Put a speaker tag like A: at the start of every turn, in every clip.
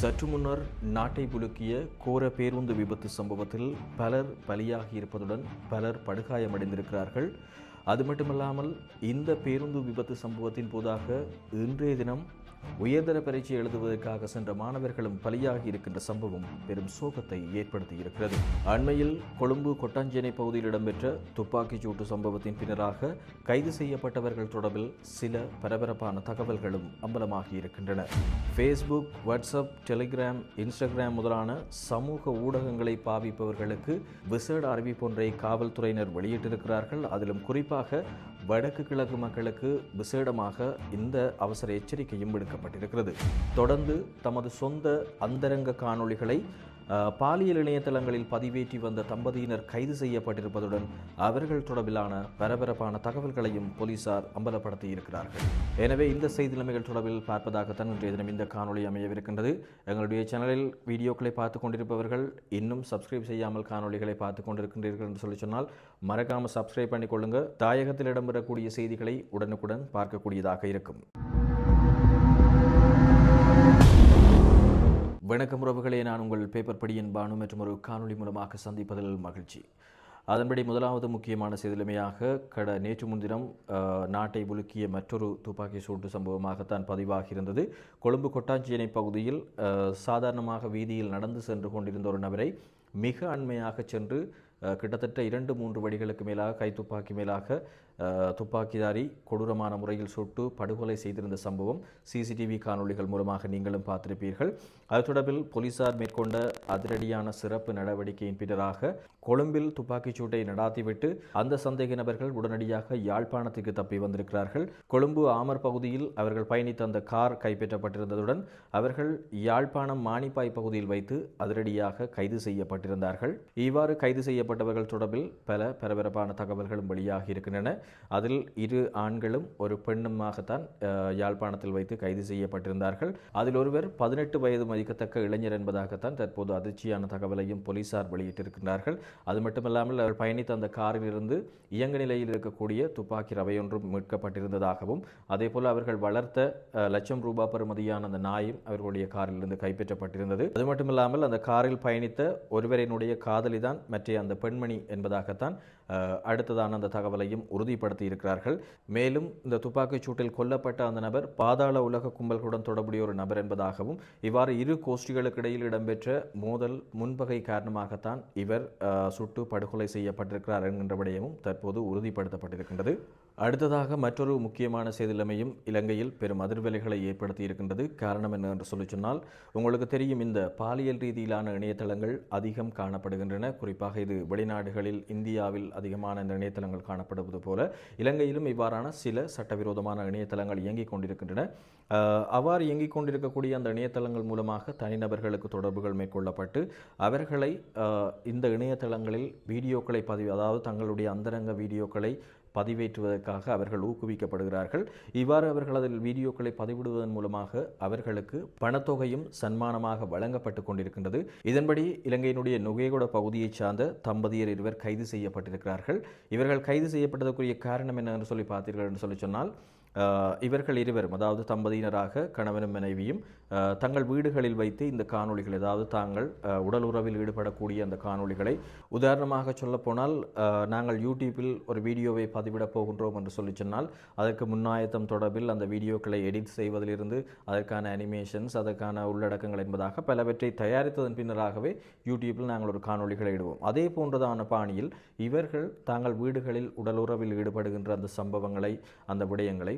A: சற்று முன்னர் நாட்டை புலுக்கிய கோர பேருந்து விபத்து சம்பவத்தில் பலர் பலியாகி இருப்பதுடன் பலர் படுகாயமடைந்திருக்கிறார்கள். அது மட்டுமல்லாமல் இந்த பேருந்து விபத்து சம்பவத்தின் போதாக இன்றைய தினம் உயர்தர பரீட்சை எழுதுவதற்காக சென்ற மாணவர்களும் பலியாகி இருக்கின்ற சம்பவம் பெரும் சோகத்தை ஏற்படுத்தி இருக்கிறது. அண்மையில் கொழும்பு கொட்டாஞ்சேனை பகுதியில் இடம்பெற்ற துப்பாக்கிச் சூட்டு சம்பவத்தின் பின்னராக கைது செய்யப்பட்டவர்கள் தொடர்பில் சில பரபரப்பான தகவல்களும் அம்பலமாகி இருக்கின்றன. ஃபேஸ்புக் வாட்ஸ்அப் டெலிகிராம் இன்ஸ்டாகிராம் முதலான சமூக ஊடகங்களை பாவிப்பவர்களுக்கு விசேட அறிவிப்பொன்றை காவல்துறையினர் வெளியிட்டிருக்கிறார்கள். அதிலும் குறிப்பாக வடக்கு கிழக்கு மக்களுக்கு விசேடமாக இந்த அவசர எச்சரிக்கையும் விடுக்கப்பட்டிருக்கிறது. தொடர்ந்து தமது சொந்த அந்தரங்க காணொளிகளை பாலியல் இணையதளங்களில் பதிவேற்றி வந்த தம்பதியினர் கைது செய்யப்பட்டிருப்பதுடன் அவர்கள் தொடர்பிலான பரபரப்பான தகவல்களையும் போலீசார் அம்பலப்படுத்தி இருக்கிறார்கள் எனவே இந்த செய்தி நிலைமைகள் தொடர்பில் பார்ப்பதாகத்தான் இன்றைய தினம் இந்த காணொளி அமையவிருக்கின்றது. எங்களுடைய சேனலில் வீடியோக்களை பார்த்து கொண்டிருப்பவர்கள் இன்னும் சப்ஸ்கிரைப் செய்யாமல் காணொளிகளை பார்த்து கொண்டிருக்கின்றீர்கள் என்று சொல்லி சொன்னால் மறக்காமல் சப்ஸ்கிரைப் பண்ணிக்கொள்ளுங்க தாயகத்தில் இடம்பெறக்கூடிய செய்திகளை உடனுக்குடன் பார்க்கக்கூடியதாக இருக்கும். வணக்கம் உறவுகளே நான் உங்கள் பேப்பர் படியின் பானு மற்றும் ஒரு காணொளி மூலமாக சந்திப்பதில் மகிழ்ச்சி. அதன்படி முதலாவது முக்கியமான செய்திலமையாக கட நேற்று முன்தினம் நாட்டை உலுக்கிய மற்றொரு துப்பாக்கி சூட்டு சம்பவமாகத்தான் பதிவாகியிருந்தது. கொழும்பு கொட்டாஞ்சியனை பகுதியில் சாதாரணமாக வீதியில் நடந்து சென்று கொண்டிருந்த ஒரு நபரை மிக அண்மையாக சென்று கிட்டத்தட்ட இரண்டு மூன்று வடிகளுக்கு மேலாக கைத்துப்பாக்கி மேலாக துப்பாக்கிதாரி கொடூரமான முறையில் சுட்டு படுகொலை செய்திருந்த சம்பவம் சிசிடிவி காணொளிகள் மூலமாக நீங்களும் பார்த்திருப்பீர்கள். அது தொடர்பில் போலீசார் மேற்கொண்ட அதிரடியான சிறப்பு நடவடிக்கையின் பின்னராக கொழும்பில் துப்பாக்கிச் சூட்டை நடாத்திவிட்டு அந்த சந்தேக நபர்கள் உடனடியாக யாழ்ப்பாணத்துக்கு தப்பி வந்திருக்கிறார்கள். கொழும்பு ஆமர் பகுதியில் அவர்கள் பயணித்த அந்த கார் கைப்பற்றப்பட்டிருந்ததுடன் அவர்கள் யாழ்ப்பாணம் மானிப்பாய் பகுதியில் வைத்து அதிரடியாக கைது செய்யப்பட்டிருந்தார்கள். இவ்வாறு கைது செய்யப்பட்டவர்கள் தொடர்பில் பல பரபரப்பான தகவல்களும் வெளியாகி இருக்கின்றன. அதில் இரு ஆண்களும் ஒரு பெண்ணுமாகத்தான் யாழ்ப்பாணத்தில் வைத்து கைது செய்யப்பட்டிருந்தார்கள். அதில் ஒருவர் பதினெட்டு வயது மதிக்கத்தக்க இளைஞர் என்பதாகத்தான் தற்போது அதிர்ச்சியான தகவலையும் போலீசார் வெளியிட்டிருக்கிறார்கள் அது மட்டுமல்லாமல் அவர் பயணித்த அந்த காரிலிருந்து இயங்க இயங்கு நிலையில் இருக்கக்கூடிய துப்பாக்கி ரவையொன்றும் மீட்கப்பட்டிருந்ததாகவும் அதேபோல் அவர்கள் வளர்த்த லட்சம் ரூபாய் பெறுமதியான அந்த நாயும் அவர்களுடைய காரிலிருந்து கைப்பற்றப்பட்டிருந்தது. அது மட்டுமில்லாமல் அந்த காரில் பயணித்த ஒருவரினுடைய காதலிதான் மற்ற அந்த பெண்மணி என்பதாகத்தான் அடுத்ததான அந்த தகவலையும் உறுதிப்படுத்தி இருக்கிறார்கள் மேலும் இந்த துப்பாக்கிச் சூட்டில் கொல்லப்பட்ட அந்த நபர் பாதாள உலக கும்பல்களுடன் தொடர்புடைய ஒரு நபர் என்பதாகவும் இவ்வாறு இரு கோஷ்டிகளுக்கு இடையில் இடம்பெற்ற மோதல் முன்பகை காரணமாகத்தான் இவர் சுட்டு படுகொலை செய்யப்பட்டிருக்கிறார் என்கின்ற விடயமும் தற்போது உறுதிப்படுத்தப்பட்டிருக்கின்றது. அடுத்ததாக மற்றொரு முக்கியமான செய்திலமையும் இலங்கையில் பெரும் அதிர்வலைகளை ஏற்படுத்தி இருக்கின்றது காரணம் என்ன என்று சொல்லி சொன்னால் உங்களுக்கு தெரியும் இந்த பாலியல் ரீதியிலான இணையதளங்கள் அதிகம் காணப்படுகின்றன. குறிப்பாக இது வெளிநாடுகளில் இந்தியாவில் அதிகமான இந்த இணையதளங்கள் காணப்படுவது போல இலங்கையிலும் இவ்வாறான சில சட்டவிரோதமான இணையதளங்கள் இயங்கிக் கொண்டிருக்கின்றன. அவ்வாறு இயங்கிக் கொண்டிருக்கக்கூடிய அந்த இணையதளங்கள் மூலமாக தனிநபர்களுக்கு தொடர்புகள் மேற்கொள்ளப்பட்டு அவர்களை இந்த இணையதளங்களில் வீடியோக்களை பதிவு அதாவது தங்களுடைய அந்தரங்க வீடியோக்களை பதிவேற்றுவதற்காக அவர்கள் ஊக்குவிக்கப்படுகிறார்கள். இவ்வாறு அவர்கள் அதில் வீடியோக்களை பதிவிடுவதன் மூலமாக அவர்களுக்கு பணத்தொகையும் சன்மானமாக வழங்கப்பட்டு கொண்டிருக்கின்றது. இதன்படி இலங்கையினுடைய நுகையகுட பகுதியைச் சார்ந்த தம்பதியர் இருவர் கைது செய்யப்பட்டிருக்கிறார்கள். இவர்கள் கைது செய்யப்பட்டதற்குரிய காரணம் என்ன என்று சொல்லி பார்த்தீர்கள் என்று சொல்லி சொன்னால் இவர்கள் இருவரும் அதாவது தம்பதியினராக கணவனும் மனைவியும் தங்கள் வீடுகளில் வைத்து இந்த காணொளிகள் அதாவது தாங்கள் உடல் உறவில் ஈடுபடக்கூடிய அந்த காணொளிகளை உதாரணமாக சொல்லப்போனால் நாங்கள் யூடியூப்பில் ஒரு வீடியோவை பதிவிடப் போகின்றோம் என்று சொல்லி சொன்னால் அதற்கு முன்னாயத்தம் தொடர்பில் அந்த வீடியோக்களை எடிட் செய்வதிலிருந்து அதற்கான அனிமேஷன்ஸ் அதற்கான உள்ளடக்கங்கள் என்பதாக பலவற்றை தயாரித்ததன் பின்னராகவே யூடியூப்பில் நாங்கள் ஒரு காணொளிகளை இடுவோம். அதே போன்றதான பாணியில் இவர்கள் தாங்கள் வீடுகளில் உடலுறவில் ஈடுபடுகின்ற அந்த சம்பவங்களை அந்த விடயங்களை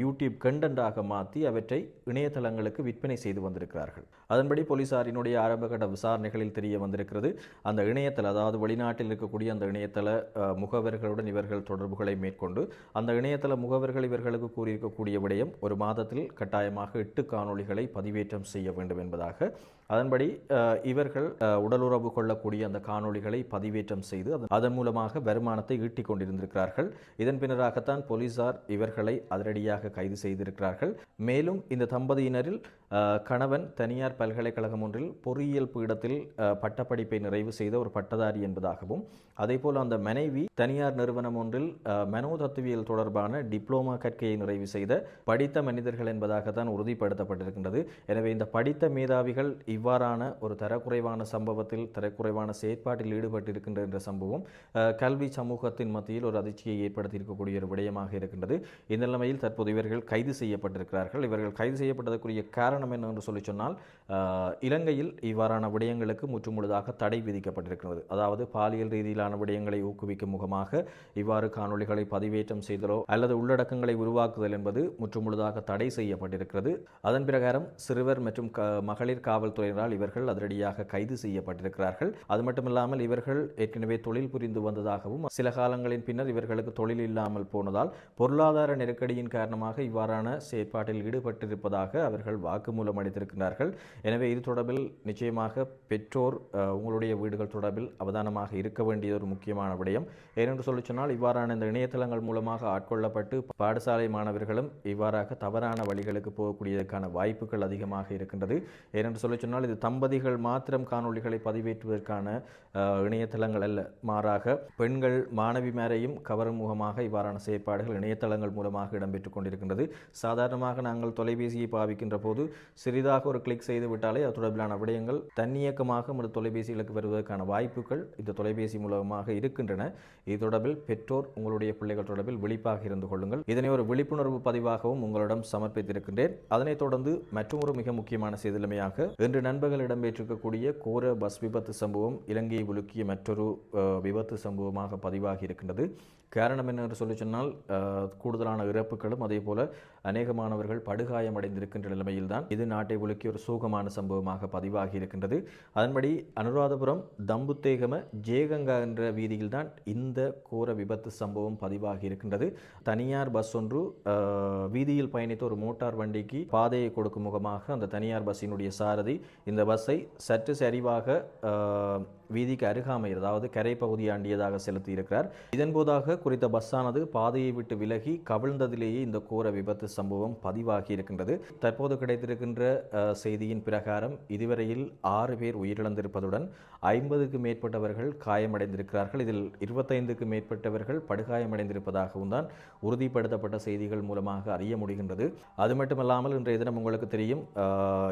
A: யூடியூப் கண்டென்ட்டாக மாற்றி அவற்றை இணையதளங்களுக்கு விற்பனை செய்து வந்திருக்கிறார்கள். அதன்படி போலீசாரினுடைய ஆரம்பகட்ட விசாரணைகளில் தெரிய வந்திருக்கிறது அந்த இணையதள அதாவது வெளிநாட்டில் இருக்கக்கூடிய அந்த இணையதள முகவர்களுடன் இவர்கள் தொடர்புகளை மேற்கொண்டு அந்த இணையதள முகவர்கள் இவர்களுக்கு கூறியிருக்கக்கூடிய விடயம் ஒரு மாதத்தில் கட்டாயமாக எட்டு காணொளிகளை பதிவேற்றம் செய்ய வேண்டும் என்பதாக. அதன்படி இவர்கள் உடலுறவு கொள்ளக்கூடிய அந்த காணொளிகளை பதிவேற்றம் செய்து அதன் மூலமாக வருமானத்தை ஈட்டிக் கொண்டிருந்திருக்கிறார்கள் இதன் பின்னராகத்தான் போலீசார் இவர்களை அதற்கு அதிரடியாக கைது செய்திருக்கிறார்கள். மேலும் இந்த தம்பதியினரில் கணவன் தனியார் பல்கலைக்கழகம் ஒன்றில் பொறியியல் பீடத்தில் பட்டப்படிப்பை நிறைவு செய்த ஒரு பட்டதாரி என்பதாகவும் அதேபோல் அந்த மனைவி தனியார் நிறுவனம் ஒன்றில் மனோதத்துவியல் தொடர்பான டிப்ளோமா கற்கையை நிறைவு செய்த படித்த மனிதர்கள் என்பதாகத்தான் உறுதிப்படுத்தப்பட்டிருக்கின்றது. எனவே இந்த படித்த மேதாவிகள் இவ்வாறான ஒரு தரக்குறைவான சம்பவத்தில் தரக்குறைவான செயற்பாட்டில் ஈடுபட்டிருக்கின்ற என்ற சம்பவம் கல்வி சமூகத்தின் மத்தியில் ஒரு அதிர்ச்சியை ஏற்படுத்தி இருக்கக்கூடிய ஒரு விடயமாக இருக்கின்றது. இந்த நிலைமையில் தற்போது இவர்கள் கைது செய்யப்பட்டிருக்கிறார்கள். இவர்கள் கைது செய்யப்பட்டதற்குரிய காரணம் என்ன என்று சொல்லி சொன்னால் இலங்கையில் இவ்வாறான விடயங்களுக்கு முற்றுமுழுதாக தடை விதிக்கப்பட்டிருக்கிறது. அதாவது பாலியல் ரீதியிலான விடயங்களை ஊக்குவிக்கும் முகமாக இவ்வாறு காணொளிகளை பதிவேற்றம் செய்தலோ அல்லது உள்ளடக்கங்களை உருவாக்குதல் என்பது முற்றுமுழுதாக தடை செய்யப்பட்டிருக்கிறது. அதன் பிரகாரம் சிறுவர் மற்றும் மகளிர் காவல்துறையினரால் இவர்கள் அதிரடியாக கைது செய்யப்பட்டிருக்கிறார்கள். அது மட்டுமில்லாமல் இவர்கள் ஏற்கனவே தொழில் புரிந்து வந்ததாகவும் சில காலங்களின் பின்னர் இவர்களுக்கு தொழில் இல்லாமல் போனதால் பொருளாதார நெருக்கடியின் காரணமாக இவ்வாறான செயற்பாட்டில் ஈடுபட்டிருப்பதாக அவர்கள் வாக்குமூலம் அளித்திருக்கிறார்கள் எனவே இது தொடர்பில் நிச்சயமாக பெற்றோர் உங்களுடைய வீடுகள் தொடர்பில் அவதானமாக இருக்க வேண்டிய ஒரு முக்கியமான விடயம். ஏனென்று சொல்லி சொன்னால் இவ்வாறான இந்த இணையதளங்கள் மூலமாக ஆட்கொள்ளப்பட்டு பாடசாலை மாணவர்களும் இவ்வாறாக தவறான வழிகளுக்கு போகக்கூடியதற்கான வாய்ப்புகள் அதிகமாக இருக்கின்றது. ஏனென்று சொல்லி சொன்னால் இது தம்பதிகள் மாத்திரம் காணொளிகளை பதிவேற்றுவதற்கான இணையதளங்கள் அல்ல. மாறாக பெண்கள் மாணவி மேரையும் கவரும் முகமாக இவ்வாறான செயற்பாடுகள் இணையதளங்கள் மூலமாக இடம்பெற்றுக் கொண்டிருக்கின்றது சாதாரணமாக நாங்கள் தொலைபேசியை பாவிக்கின்ற போது சிறிதாக ஒரு கிளிக் செய்து விட்டாலே அது தொடர்பிலான விடயங்கள் தன்னியக்கமாக நமது தொலைபேசிகளுக்கு வருவதற்கான வாய்ப்புகள் இந்த தொலைபேசி மூலமாக இருக்கின்றன. இது தொடர்பில் பெற்றோர் உங்களுடைய பிள்ளைகள் தொடர்பில் விழிப்பாக இருந்து கொள்ளுங்கள். இதனை ஒரு விழிப்புணர்வு பதிவாகவும் உங்களிடம் சமர்ப்பித்திருக்கின்றேன். அதனைத் தொடர்ந்து மற்றொரு மிக முக்கியமான செய்திலமையாக இன்று நண்பர்கள் இடம்பெற்றிருக்கக்கூடிய கோர பஸ் விபத்து சம்பவம் இலங்கையை உலுக்கிய மற்றொரு விபத்து சம்பவமாக பதிவாகி இருக்கின்றது. காரணம் என்ன என்று சொல்லி சொன்னால் கூடுதலான இறப்புகள் மக்களும் அதே போல அநேகமானவர்கள் படுகாயமடைந்திருக்கின்ற நிலைமையில்தான் இது நாட்டை உலுக்கிய ஒரு சோகமான சம்பவமாக பதிவாகி இருக்கின்றது அதன்படி அனுராதபுரம் தம்புத்தேகம ஜேகங்கா என்ற வீதியில்தான் இந்த கோர விபத்து சம்பவம் பதிவாகி இருக்கின்றது தனியார் பஸ் ஒன்று வீதியில் பயணித்த ஒரு மோட்டார் வண்டிக்கு பாதையை கொடுக்கும் முகமாக அந்த தனியார் பஸ்ஸினுடைய சாரதி இந்த பஸ்ஸை சற்று சரிவாக வீதிக்கு அருகாமையில் அதாவது கரை பகுதியாண்டியதாக செலுத்தியிருக்கிறார். செலுத்தி இருக்கிறார் இதன் போதாக குறித்த பஸ்ஸானது பாதையை விட்டு விலகி கவிழ்ந்ததிலேயே இந்த கோர விபத்து சம்பவம் பதிவாகி இருக்கின்றது. தற்போது கிடைத்திருக்கின்ற செய்தியின் பிரகாரம் இதுவரையில் ஆறு பேர் உயிரிழந்திருப்பதுடன் ஐம்பதுக்கு மேற்பட்டவர்கள் காயமடைந்திருக்கிறார்கள். இதில் இருபத்தைந்துக்கு மேற்பட்டவர்கள் படுகாயமடைந்திருப்பதாகவும் தான் உறுதிப்படுத்தப்பட்ட செய்திகள் மூலமாக அறிய முடிகின்றது. அது மட்டுமல்லாமல் இன்றைய தினம் உங்களுக்கு தெரியும்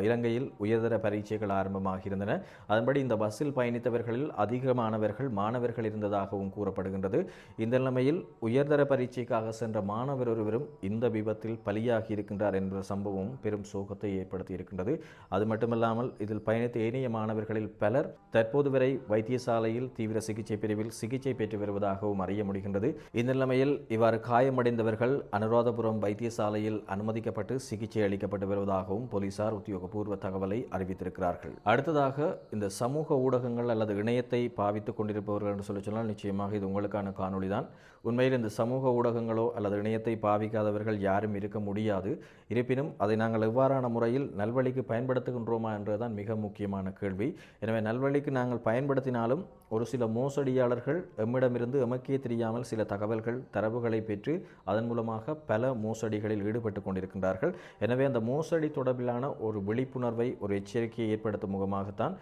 A: இலங்கையில் உயர்தர பரீட்சைகள் ஆரம்பமாகியிருந்தன. அதன்படி இந்த பஸ்ஸில் மாணவர்களில் அதிகமானவர்கள் மாணவர்கள் இருந்ததாகவும் கூறப்படுகின்றது. இந்த நிலைமையில் உயர்தர பரீட்சைக்காக சென்ற மாணவர் ஒருவரும் இந்த விபத்தில் பலியாகி இருக்கின்றார் என்ற சம்பவம் பெரும் சோகத்தை ஏற்படுத்தி இருக்கின்றது. அது மட்டுமல்லாமல் இதில் பயணித்த ஏனைய மாணவர்களில் பலர் தற்போது வரை வைத்தியசாலையில் தீவிர சிகிச்சை பிரிவில் சிகிச்சை பெற்று வருவதாகவும் அறிய முடிகின்றது. இந்த நிலைமையில் இவ்வாறு காயமடைந்தவர்கள் அனுராதபுரம் வைத்தியசாலையில் அனுமதிக்கப்பட்டு சிகிச்சை அளிக்கப்பட்டு வருவதாகவும் போலீசார் உத்தியோகபூர்வ தகவலை அறிவித்திருக்கிறார்கள். அடுத்ததாக இந்த சமூக ஊடகங்கள் அல்லது இணையத்தை பாவித்துக் கொண்டிருப்பவர்கள் என்று சொல்லி சொன்னால் நிச்சயமாக இது உங்களுக்கான காணொளி தான் உண்மையில் இந்த சமூக ஊடகங்களோ அல்லது இணையத்தை பாவிக்காதவர்கள் யாரும் இருக்க முடியாது. இருப்பினும் அதை நாங்கள் எவ்வாறான முறையில் நல்வழிக்கு பயன்படுத்துகின்றோமா என்றுதான் மிக முக்கியமான கேள்வி. எனவே நல்வழிக்கு நாங்கள் பயன்படுத்தினாலும் ஒரு சில மோசடியாளர்கள் எம்மிடமிருந்து எமக்கே தெரியாமல் சில தகவல்கள் தரவுகளை பெற்று அதன் மூலமாக பல மோசடிகளில் ஈடுபட்டு கொண்டிருக்கின்றார்கள். எனவே அந்த மோசடி தொடர்பிலான ஒரு விழிப்புணர்வை ஒரு எச்சரிக்கையை ஏற்படுத்தும் முகமாகத்தான்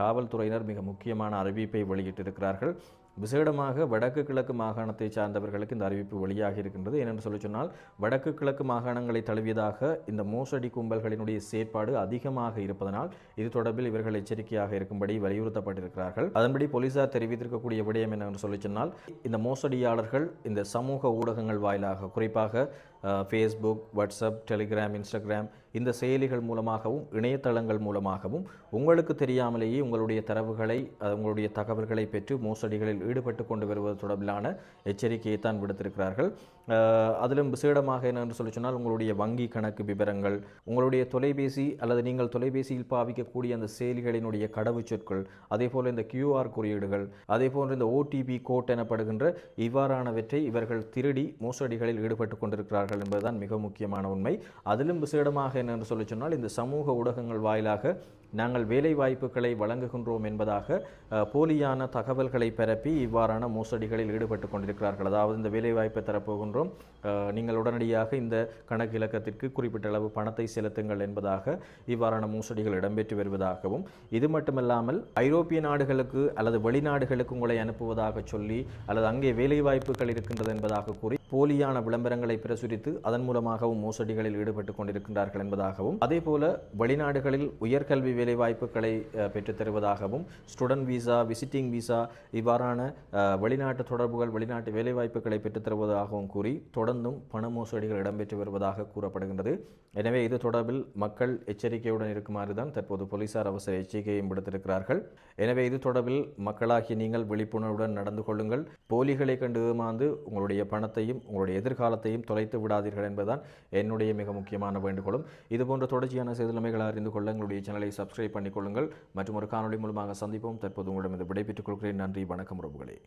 A: காவல்துறையினர் மிக முக்கியமான அறிவிப்பை வெளியிட்டிருக்கிறார்கள். விசேடமாக வடக்கு கிழக்கு மாகாணத்தை சார்ந்தவர்களுக்கு இந்த அறிவிப்பு வெளியாகி இருக்கின்றது. ஏனென்று சொல்லி சொன்னால் வடக்கு கிழக்கு மாகாணங்களை தழுவியதாக இந்த மோசடி கும்பல்களினுடைய செயற்பாடு அதிகமாக இருப்பதனால் இது தொடர்பில் இவர்கள் எச்சரிக்கையாக இருக்கும்படி வலியுறுத்தப்பட்டிருக்கிறார்கள். அதன்படி போலீசார் தெரிவித்திருக்கக்கூடிய விடயம் என்னென்று சொல்லி சொன்னால் இந்த மோசடியாளர்கள் இந்த சமூக ஊடகங்கள் வாயிலாக குறிப்பாக ஃபேஸ்புக் வாட்ஸ்அப் டெலிகிராம் இன்ஸ்டாகிராம் இந்த செயலிகள் மூலமாகவும் இணையதளங்கள் மூலமாகவும் உங்களுக்கு தெரியாமலேயே உங்களுடைய தரவுகளை உங்களுடைய தகவல்களை பெற்று மோசடிகளில் ஈடுபட்டு கொண்டு வருவது தொடர்பிலான எச்சரிக்கையை தான் விடுத்திருக்கிறார்கள் அதிலும் விசேடமாக என்னென்று சொல்லி சொன்னால் உங்களுடைய வங்கி கணக்கு விவரங்கள் உங்களுடைய தொலைபேசி அல்லது நீங்கள் தொலைபேசியில் பாவிக்கக்கூடிய அந்த செயலிகளினுடைய கடவுச்சொற்கள் அதே போல் இந்த கியூஆர் குறியீடுகள் அதே போன்ற இந்த ஓடிபி கோட் எனப்படுகின்ற இவ்வாறானவற்றை இவர்கள் திருடி மோசடிகளில் ஈடுபட்டு கொண்டிருக்கிறார்கள். என்பதுதான் மிக முக்கியமான உண்மை. அதிலும் விசேடமாக என்னென்று சொல்லி சொன்னால் இந்த சமூக ஊடகங்கள் வாயிலாக நாங்கள் வேலை வாய்ப்புகளை வழங்குகின்றோம் என்பதாக போலியான தகவல்களை பரப்பி இவ்வாறான மோசடிகளில் ஈடுபட்டு கொண்டிருக்கிறார்கள். அதாவது இந்த வேலை வாய்ப்பை தரப்போகின்றோம் நீங்கள் உடனடியாக இந்த கணக்கு இலக்கத்திற்கு குறிப்பிட்ட அளவு பணத்தை செலுத்துங்கள் என்பதாக இவ்வாறான மோசடிகள் இடம்பெற்று வருவதாகவும் இது மட்டுமல்லாமல் ஐரோப்பிய நாடுகளுக்கு அல்லது வெளிநாடுகளுக்கு உங்களை அனுப்புவதாக சொல்லி அல்லது அங்கே வேலை வாய்ப்புகள் இருக்கின்றது என்பதாக கூறி போலியான விளம்பரங்களை பிரசுரித்து அதன் மூலமாகவும் மோசடிகளில் ஈடுபட்டு கொண்டிருக்கின்றார்கள் என்பதாகவும் அதே போல வெளிநாடுகளில் உயர்கல்வி வேலை வாய்ப்புகளை அஹ், ஸ்டூடெண்ட் விசா விசிட்டிங் விசா இவ்வாறான வெளிநாட்டு தொடர்புகள் வெளிநாட்டு வேலை வாய்ப்புகளை பெற்றுத் தருவதாகவும் கூறி தொடர்ந்தும் பண மோசடிகள் இடம்பெற்று வருவதாக கூறப்படுகின்றது. எனவே இது தொடர்பில் மக்கள் எச்சரிக்கையுடன் இருக்குமாறு தான் தற்போது போலீசார் அவசர எச்சரிக்கையும் விடுத்திருக்கிறார்கள். எனவே இது தொடர்பில் மக்களாகிய நீங்கள் விழிப்புணர்வுடன் நடந்து கொள்ளுங்கள். போலிகளை கண்டு ஏமாந்து உங்களுடைய பணத்தையும் உங்களுடைய எதிர்காலத்தையும் தொலைத்து விடாதீர்கள் என்பதுதான் என்னுடைய மிக முக்கியமான வேண்டுகோளும். இதுபோன்ற தொடர்ச்சியான செய்திலமைகளை அறிந்து கொள்ள எங்களுடைய சேனலை சப்ஸ்கிரைப் பண்ணிக்கொள்ளுங்கள். மற்றும் ஒரு காணொளி மூலமாக சந்திப்போம். தற்போது உங்களிடம் விடைபெற்றுக் கொள்கிறேன். நன்றி வணக்கம் உறவுகளே.